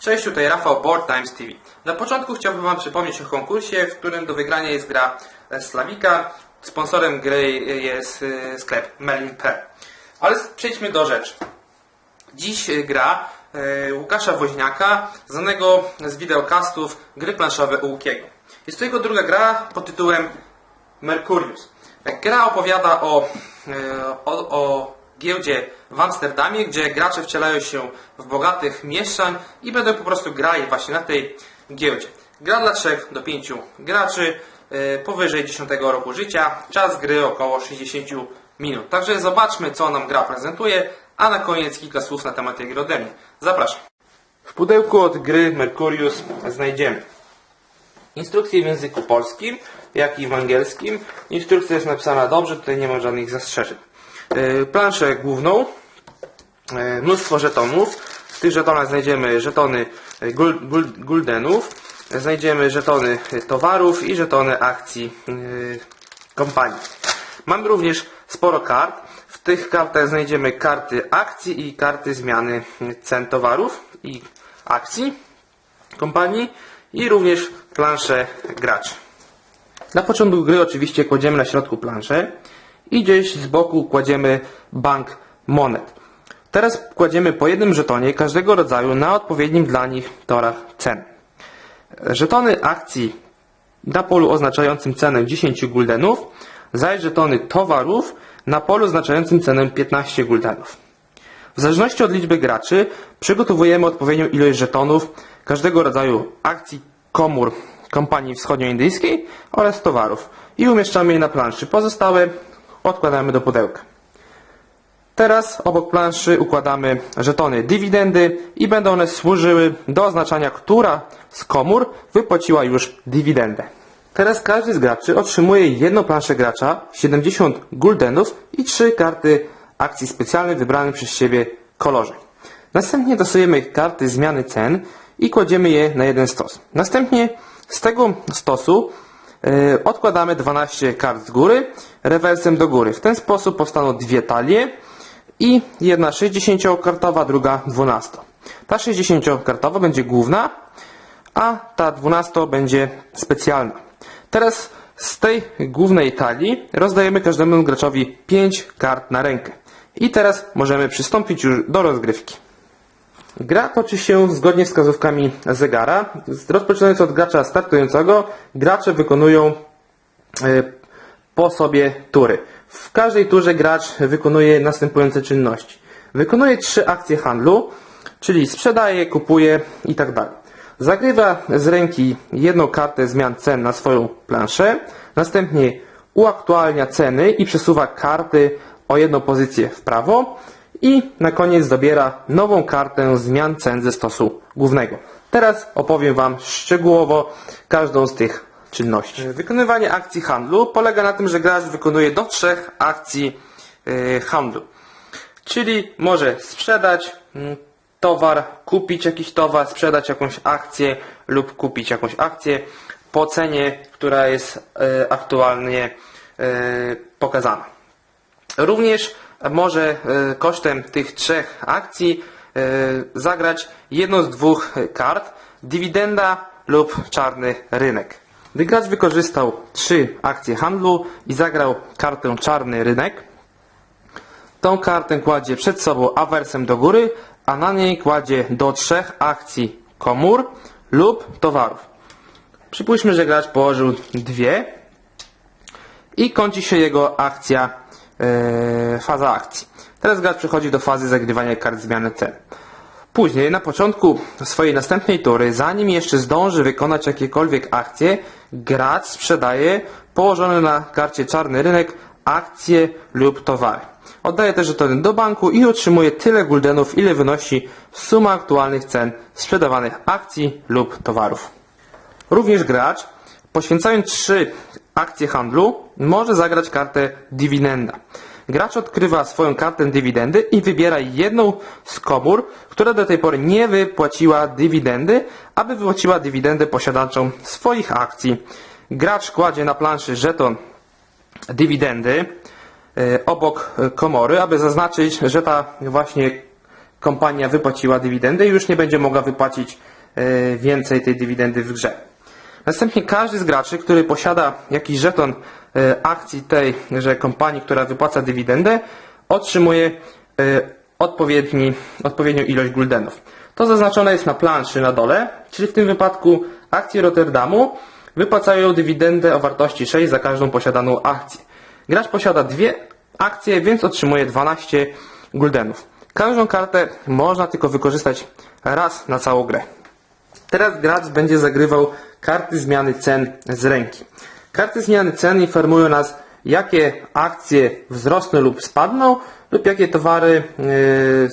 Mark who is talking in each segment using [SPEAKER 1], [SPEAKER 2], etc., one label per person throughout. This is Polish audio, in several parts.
[SPEAKER 1] Cześć, tutaj Rafał Board Times TV. Na początku chciałbym Wam przypomnieć o konkursie, w którym do wygrania jest gra Slawika. Sponsorem gry jest y, sklep Merlin.pl. Ale przejdźmy do rzeczy. Dziś y, gra y, Łukasza Woźniaka, znanego z wideokastów gry planszowe Łukiego. Jest to jego druga gra pod tytułem Mercurius. Gra opowiada o, e, o, o giełdzie w Amsterdamie, gdzie gracze wcielają się w bogatych mieszczań i będą po prostu grali właśnie na tej giełdzie. Gra dla 3 do 5 graczy e, powyżej 10 roku życia. Czas gry około 60 minut. Także zobaczmy, co nam gra prezentuje, a na koniec kilka słów na temat tej gry ode mnie. Zapraszam. W pudełku od gry Mercurius znajdziemy Instrukcję w języku polskim, jak i w angielskim. Instrukcja jest napisana dobrze, tutaj nie ma żadnych zastrzeżeń. Yy, Planszę główną, yy, mnóstwo żetonów. W tych żetonach znajdziemy żetony gul, guldenów, znajdziemy żetony towarów i żetony akcji kompanii. Mamy również sporo kart. W tych kartach znajdziemy karty akcji i karty zmiany cen towarów i akcji kompanii i również planszę graczy. Na początku gry oczywiście kładziemy na środku planszę i gdzieś z boku kładziemy bank monet. Teraz kładziemy po jednym żetonie każdego rodzaju na odpowiednim dla nich torach cen. Żetony akcji na polu oznaczającym cenę 10 guldenów, zaś żetony towarów na polu oznaczającym cenę 15 guldenów. W zależności od liczby graczy przygotowujemy odpowiednią ilość żetonów każdego rodzaju akcji komór kompanii wschodnioindyjskiej oraz towarów i umieszczamy je na planszy. Pozostałe odkładamy do pudełka. Teraz obok planszy układamy żetony dywidendy i będą one służyły do oznaczania, która z komór wypłaciła już dywidendę. Teraz każdy z graczy otrzymuje jedną planszę gracza, 70 guldenów i 3 karty akcji specjalnej wybranych przez siebie kolorze. Następnie dostajemy karty zmiany cen i kładziemy je na jeden stos. Następnie z tego stosu e, odkładamy 12 kart z góry rewersem do góry. W ten sposób powstaną dwie talie i jedna 60-kartowa, druga 12. Ta 60-kartowa będzie główna, a ta 12 będzie specjalna. Teraz z tej głównej talii rozdajemy każdemu graczowi 5 kart na rękę. I teraz możemy przystąpić już do rozgrywki. Gra toczy się zgodnie z wskazówkami zegara. Rozpoczynając od gracza startującego, gracze wykonują e, po sobie tury. W każdej turze gracz wykonuje następujące czynności. Wykonuje trzy akcje handlu, czyli sprzedaje, kupuje i tak. Zagrywa z ręki jedną kartę zmian cen na swoją planszę, następnie uaktualnia ceny i przesuwa karty o jedną pozycję w prawo i na koniec dobiera nową kartę zmian cen ze stosu głównego. Teraz opowiem Wam szczegółowo każdą z tych czynności. Wykonywanie akcji handlu polega na tym, że gracz wykonuje do trzech akcji yy, handlu. Czyli może sprzedać mm, towar, kupić jakiś towar, sprzedać jakąś akcję lub kupić jakąś akcję po cenie, która jest e, aktualnie e, pokazana. Również może e, kosztem tych trzech akcji e, zagrać jedną z dwóch kart, dywidenda lub czarny rynek. Gdy gracz wykorzystał trzy akcje handlu i zagrał kartę czarny rynek, Tą kartę kładzie przed sobą awersem do góry, a na niej kładzie do trzech akcji komór lub towarów. Przypuśćmy, że gracz położył dwie i kończy się jego akcja, e, faza akcji. Teraz gracz przechodzi do fazy zagrywania kart zmiany cen. Później, na początku swojej następnej tury, zanim jeszcze zdąży wykonać jakiekolwiek akcje, gracz sprzedaje położony na karcie czarny rynek akcje lub towary. Oddaje też żetony do banku i otrzymuje tyle guldenów, ile wynosi suma aktualnych cen sprzedawanych akcji lub towarów. Również gracz, poświęcając trzy akcje handlu, może zagrać kartę dywidenda. Gracz odkrywa swoją kartę dywidendy i wybiera jedną z komór, która do tej pory nie wypłaciła dywidendy, aby wypłaciła dywidendę posiadaczom swoich akcji. Gracz kładzie na planszy żeton dywidendy e, obok komory, aby zaznaczyć, że ta właśnie kompania wypłaciła dywidendę i już nie będzie mogła wypłacić e, więcej tej dywidendy w grze. Następnie każdy z graczy, który posiada jakiś żeton akcji tejże kompanii, która wypłaca dywidendę, otrzymuje e, odpowiedni, odpowiednią ilość guldenów. To zaznaczone jest na planszy na dole, czyli w tym wypadku akcje Rotterdamu wypłacają dywidendę o wartości 6 za każdą posiadaną akcję. Gracz posiada dwie akcje, więc otrzymuje 12 guldenów. Każdą kartę można tylko wykorzystać raz na całą grę. Teraz gracz będzie zagrywał karty zmiany cen z ręki. Karty zmiany cen informują nas, jakie akcje wzrosną lub spadną, lub jakie towary yy,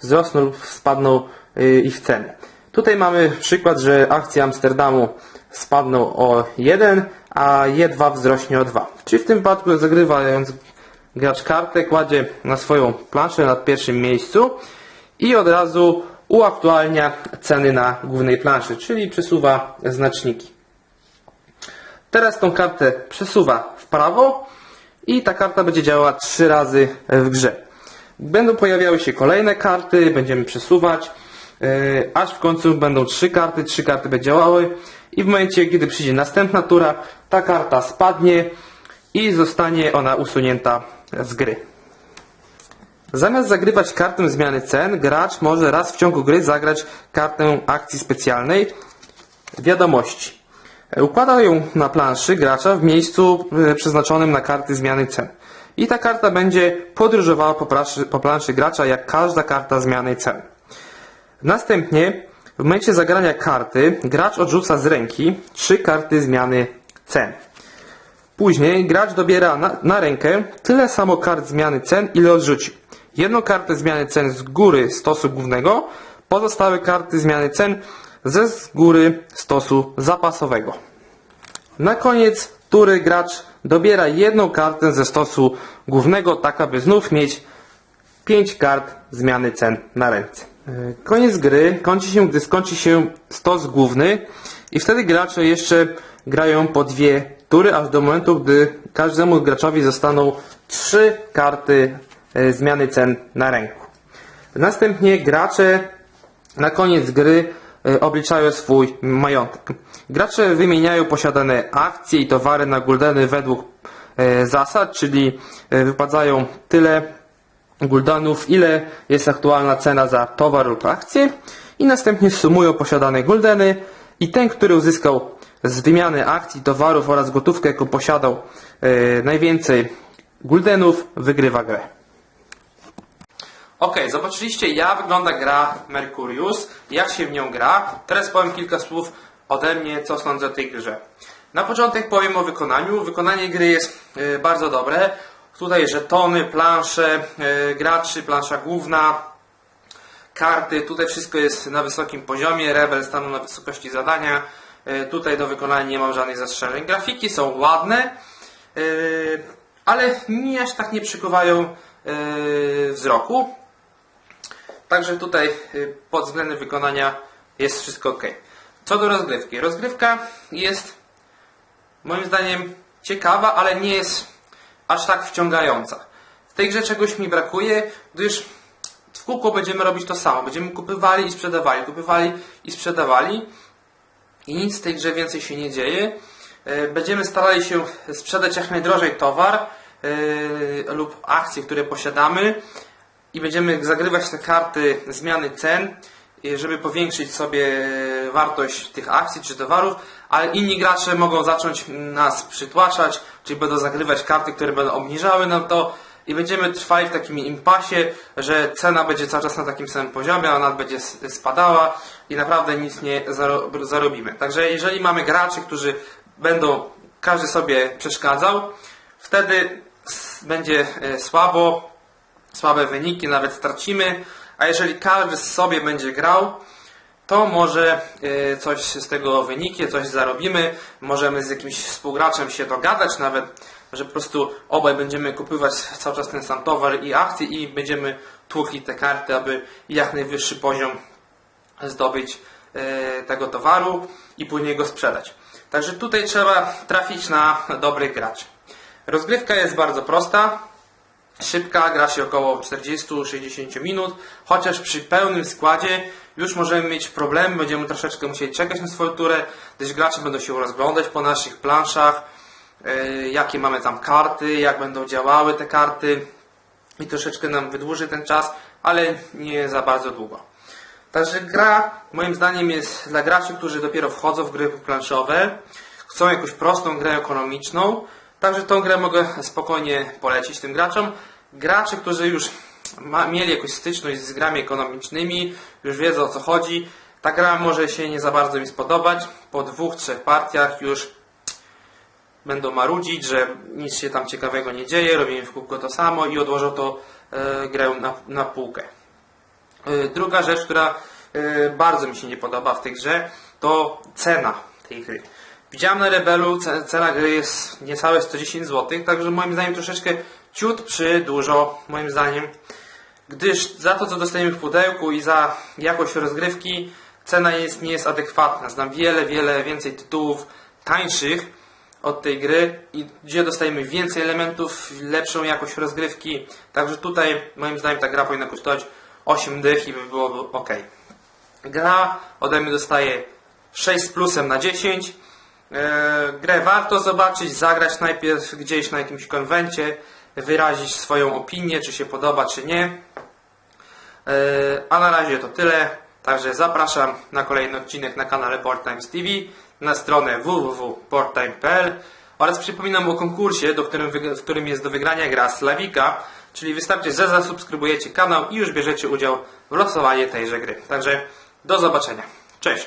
[SPEAKER 1] wzrosną lub spadną yy, ich ceny. Tutaj mamy przykład, że akcje Amsterdamu spadną o 1, a E2 wzrośnie o 2. Czyli w tym wypadku zagrywając gracz kartę kładzie na swoją planszę na pierwszym miejscu i od razu uaktualnia ceny na głównej planszy, czyli przesuwa znaczniki. Teraz tą kartę przesuwa w prawo i ta karta będzie działała trzy razy w grze. Będą pojawiały się kolejne karty, będziemy przesuwać, yy, aż w końcu będą trzy karty, trzy karty będą działały i w momencie, kiedy przyjdzie następna tura, ta karta spadnie i zostanie ona usunięta z gry. Zamiast zagrywać kartę zmiany cen, gracz może raz w ciągu gry zagrać kartę akcji specjalnej wiadomości. Układa ją na planszy gracza w miejscu e, przeznaczonym na karty zmiany cen. I ta karta będzie podróżowała po planszy, po planszy gracza jak każda karta zmiany cen. Następnie w momencie zagrania karty gracz odrzuca z ręki trzy karty zmiany cen. Później gracz dobiera na, na rękę tyle samo kart zmiany cen, ile odrzucił. Jedną kartę zmiany cen z góry stosu głównego, pozostałe karty zmiany cen ze z góry stosu zapasowego. Na koniec tury gracz dobiera jedną kartę ze stosu głównego, tak aby znów mieć 5 kart zmiany cen na ręce. E, Koniec gry kończy się, gdy skończy się stos główny i wtedy gracze jeszcze grają po dwie tury, aż do momentu, gdy każdemu graczowi zostaną trzy karty e, zmiany cen na ręku. Następnie gracze na koniec gry obliczają swój majątek. Gracze wymieniają posiadane akcje i towary na guldeny według e, zasad, czyli e, wypadają tyle guldanów, ile jest aktualna cena za towar lub akcję i następnie sumują posiadane guldeny i ten, który uzyskał z wymiany akcji, towarów oraz gotówkę, jaką posiadał najwięcej guldenów, wygrywa grę. Ok, zobaczyliście jak wygląda gra Mercurius, jak się w nią gra. Teraz powiem kilka słów ode mnie, co sądzę o tej grze. Na początek powiem o wykonaniu. Wykonanie gry jest e, bardzo dobre. Tutaj żetony, plansze, e, graczy, plansza główna, karty. Tutaj wszystko jest na wysokim poziomie. Rebel stanął na wysokości zadania. E, Tutaj do wykonania nie mam żadnych zastrzeżeń. Grafiki są ładne, ale mi aż tak nie przykuwają wzroku. Także tutaj y, pod względem wykonania jest wszystko ok. Co do rozgrywki. Rozgrywka jest moim zdaniem ciekawa, ale nie jest aż tak wciągająca. W tej grze czegoś mi brakuje, gdyż w kółko będziemy robić to samo. Będziemy kupywali i sprzedawali, kupywali i sprzedawali i nic w tej grze więcej się nie dzieje. E, Będziemy starali się sprzedać jak najdrożej towar e, lub akcje, które posiadamy i będziemy zagrywać te karty zmiany cen, e, żeby powiększyć sobie wartość tych akcji czy towarów, ale inni gracze mogą zacząć nas przytłaczać, czyli będą zagrywać karty, które będą obniżały nam to i będziemy trwali w takim impasie, że cena będzie cały czas na takim samym poziomie, ona będzie spadała i naprawdę nic nie zaro- zarobimy. Także jeżeli mamy graczy, którzy będą każdy sobie przeszkadzał, wtedy będzie e, słabo, słabe wyniki, nawet stracimy, a jeżeli każdy sobie będzie grał, to może e, coś z tego wyniknie, coś zarobimy, możemy z jakimś współgraczem się dogadać nawet, że po prostu obaj będziemy kupywać cały czas ten sam towar i akcje i będziemy tłukli te karty, aby jak najwyższy poziom zdobyć e, tego towaru i później go sprzedać. Także tutaj trzeba trafić na dobrych graczy. Rozgrywka jest bardzo prosta. Szybka, gra się około 40-60 minut, chociaż przy pełnym składzie już możemy mieć problemy, będziemy troszeczkę musieli czekać na swoją turę, gdyż gracze będą się rozglądać po naszych planszach, yy, jakie mamy tam karty, jak będą działały te karty i troszeczkę nam wydłuży ten czas, ale nie za bardzo długo. Także gra moim zdaniem jest dla graczy, którzy dopiero wchodzą w gry planszowe, chcą jakąś prostą grę ekonomiczną, także tą grę mogę spokojnie polecić tym graczom. Gracze, którzy już ma, mieli jakąś styczność z grami ekonomicznymi, już wiedzą o co chodzi, ta gra może się nie za bardzo im spodobać. Po dwóch, trzech partiach już będą marudzić, że nic się tam ciekawego nie dzieje, robimy w kółko to samo i odłożą to e, grę na, na półkę. E, Druga rzecz, która e, bardzo mi się nie podoba w tej grze, to cena tej gry. Widziałem na Rebelu, ce- cena gry jest niecałe 110 zł, także moim zdaniem troszeczkę ciut przy dużo, moim zdaniem. Gdyż za to, co dostajemy w pudełku i za jakość rozgrywki, cena jest, nie jest adekwatna. Znam wiele, wiele więcej tytułów tańszych od tej gry, i gdzie dostajemy więcej elementów, lepszą jakość rozgrywki. Także tutaj, moim zdaniem, ta gra powinna kosztować 8 dych i by było ok. Gra ode mnie dostaje 6 z plusem na 10. E, grę warto zobaczyć, zagrać najpierw gdzieś na jakimś konwencie, wyrazić swoją opinię, czy się podoba, czy nie. E, A na razie to tyle. Także zapraszam na kolejny odcinek na kanale Board Times TV, na stronę www.boardtime.pl oraz przypominam o konkursie, do którym, w którym jest do wygrania gra Slawika, czyli wystarczy, że zasubskrybujecie kanał i już bierzecie udział w losowaniu tejże gry. Także do zobaczenia. Cześć!